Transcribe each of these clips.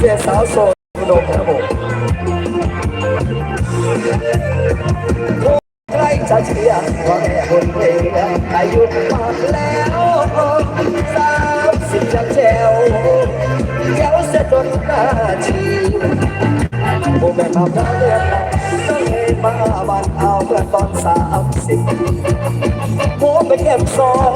เศษสาวโสดอุดมครับผมใกล้จะเชียร์ว่าแม่คนเพลงอายุมากแล้วสามสิบจังแจวแก้วเสียจนตาชี้โมแม่ทำได้เรื่อน มาวันเอาเมื่อตอนสามสิบโมไปเก็บซอง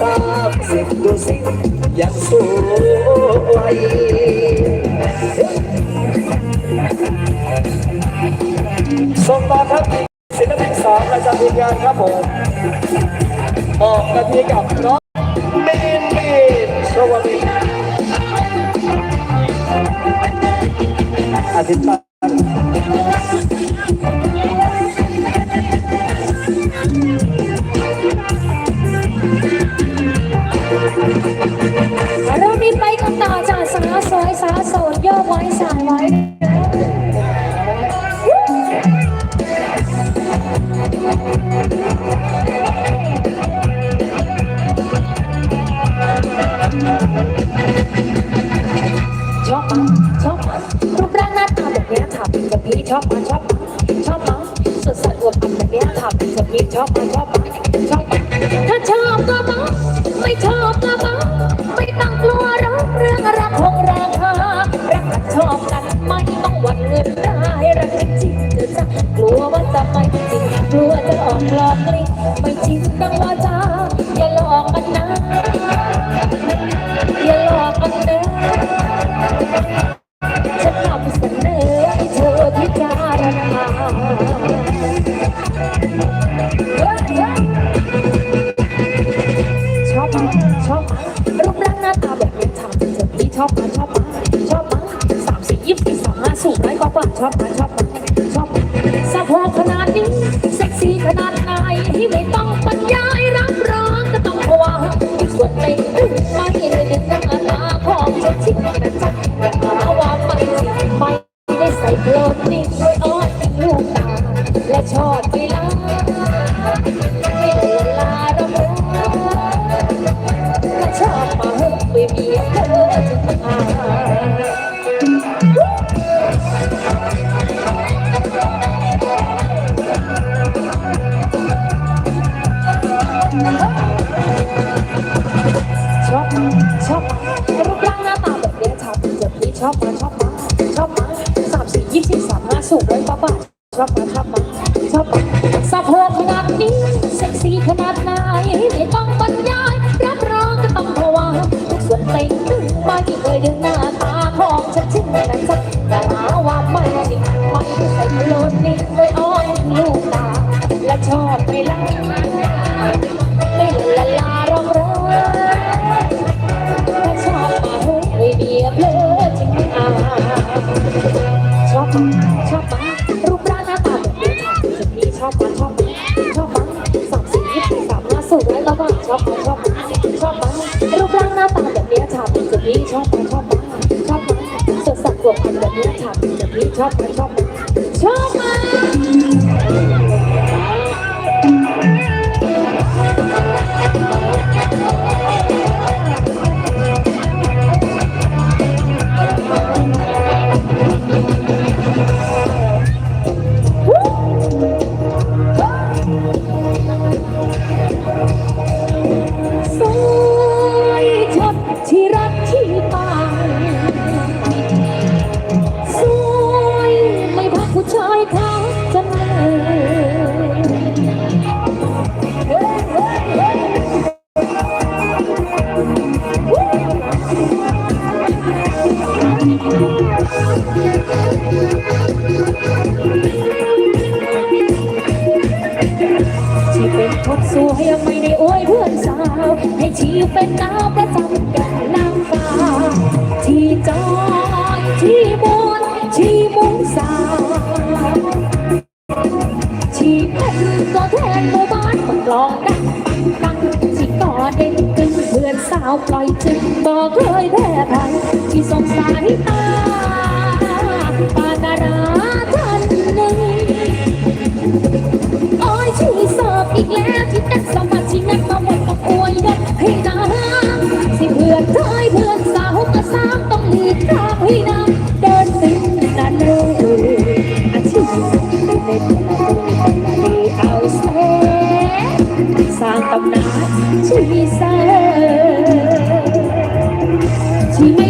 สามสิบดูสิยังสวยส่งต่อครับศิลปินสองประจำทีมงานครับผมออกกันที่กับน้องมินมินสวัสดี อาทิตย์จันเรามีไปกันต่อจากสาวสวยสาวโสดโยกไว้สายไว้ ไม่ชอบก็ชอบชอบถ้าชอบก็มั้ไม่ชอบก็มั้ไม่ต้องกลัวรักเรื่องรักของราคารักกันชอบกันไม่ต้องหวั่นเงินได้รักจริงเธอจะกลัวว่าจะไม่จริงกลัวจะออกหลอกลิงไม่จริงดังว่าจ้า ซี่ขนาดไหนที่ไม่ต้องบรรยายรับรองก็ต้องภาวะส่วนในไม่ได้ดึงน้ำตาของฉันทิ้งนะจ๊ะอย่าว่าไม่จริไม่ได้ใส่โคลนนิ่งโดยอ้อนลูกตา และชอบเวลาไม่ได้เวลาระเบิดและชอบมาเฮ้ยไม่มีเธอจึงมา ชอบมาสามสี่ยี่สิบสามห้าสูงเลยป้าป้าชอบมาชอบมาชอบมาสะโพกขนาดนี้เซ็กซี่ขนาดไหนไม่ต้องบรรยายรับรองก็ต้องภาวะทุกส่วนเต็งตึงไม่เคยดึงหน้าตาของฉันชิ้นนั้นสักแต่หาว่าไม่จริไม่ใส่โลนนิ่งเลยอ้อยลูกตาและชอบไปแล้ ชอบมาชอบมารูปร่างหน้าตาแบบนี้ค่ะจุดนี้ชอบมาชอบมาชอบมาสามสี่ยี่สิบสามหน้าสูงแล้วก็ชอบมาชอบมาชอบมารูปร่างหน้าตาแบบนี้ค่ะจุดนี้ชอบมาชอบมาชอบมาสดสักกว่าพันแบบนี้ค่ะจุดนี้ชอบมาชอบมาชอบมา ที่มุงสาวที่เป็นตัวแทนหมู่บ้านมันกลองดังดังที่ก่อเด่นขึ้นเพื่อนสาวปล่อยจึง to.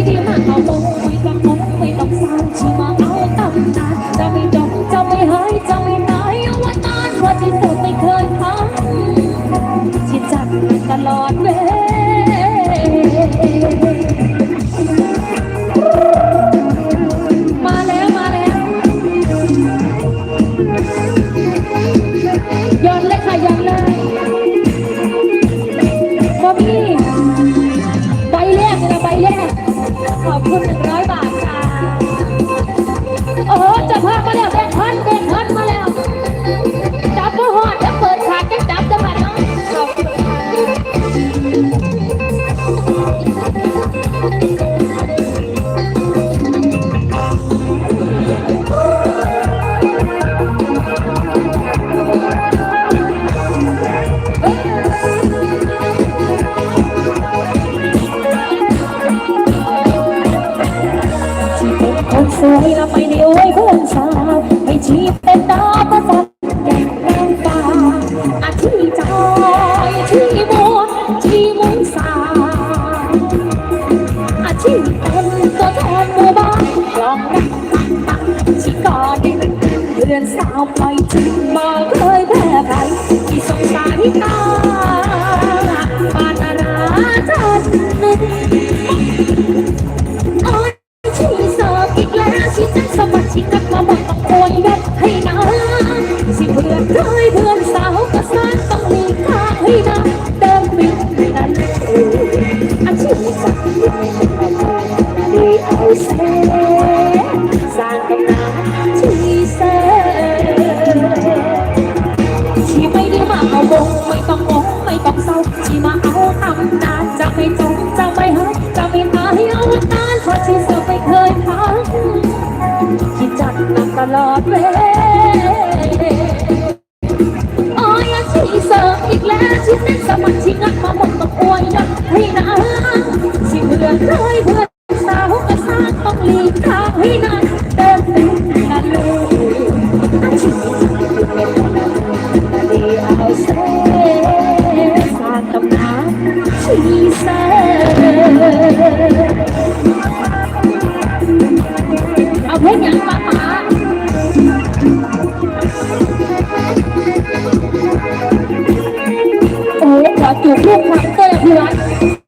สวยแล้วไม่ได้อวยเพื่นสาวไม่ชีพเป็นดาก็จัดแดดแรงตาอาที่จอยที่บัวที่มุ้งสาอาที่คนก็วแทนหมู่บ้านลองรักตักชีกอดิเดือนสาวปล่อยทิ้งมาเคยแพ้ใครที่สงสารตาปานาราจันทร์ ตลอดเวลาอ้อยชีเสิร์ฟอีกแล้วชิ้นนั้นสมัครชิงักมาหมดต้องอวยนักให้นะสิเพื่อนร้อยเพื่อนสาวกระซากต้องหลีกทางให้นานเดินเต็มกันเลยชีเสิร์ฟ Một 你来